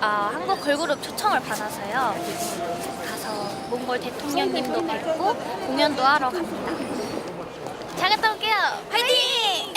아, 한국 걸그룹 초청을 받아서요. 가서 몽골 대통령님도 뵙고 공연도 하러 갑니다. 잘 갔다 올게요. 화이팅!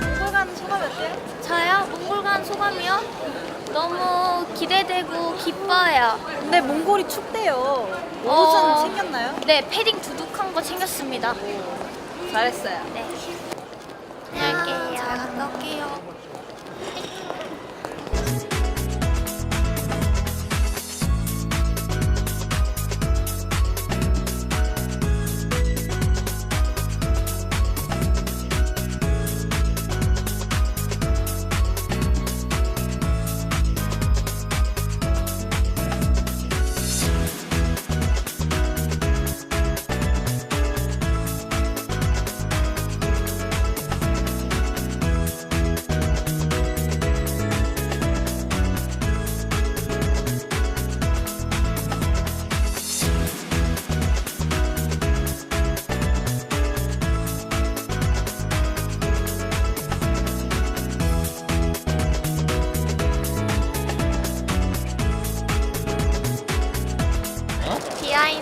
몽골 가는 어때요? 저요? 몽골 간 소감이요? 너무 기대되고 기뻐요. 근데 몽골이 춥대요. 옷은 어. 챙겼나요? 네, 패딩 두둑한 거 챙겼습니다. 잘했어요. 네. 다녀올게요. 잘 갔다 올게요.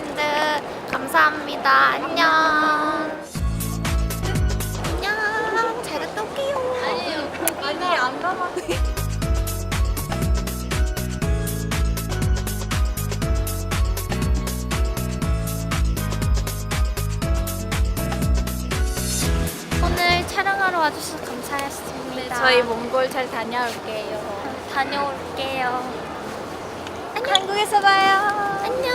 비하인드 감사합니다. 안녕. 안녕. 잘 갔다 올게요. 아니요. 아니 안 가봐. 오늘 촬영하러 와주셔서 감사했습니다. 네, 저희 몽골 잘 다녀올게요. 다녀올게요. 한국에서 봐요. 안녕.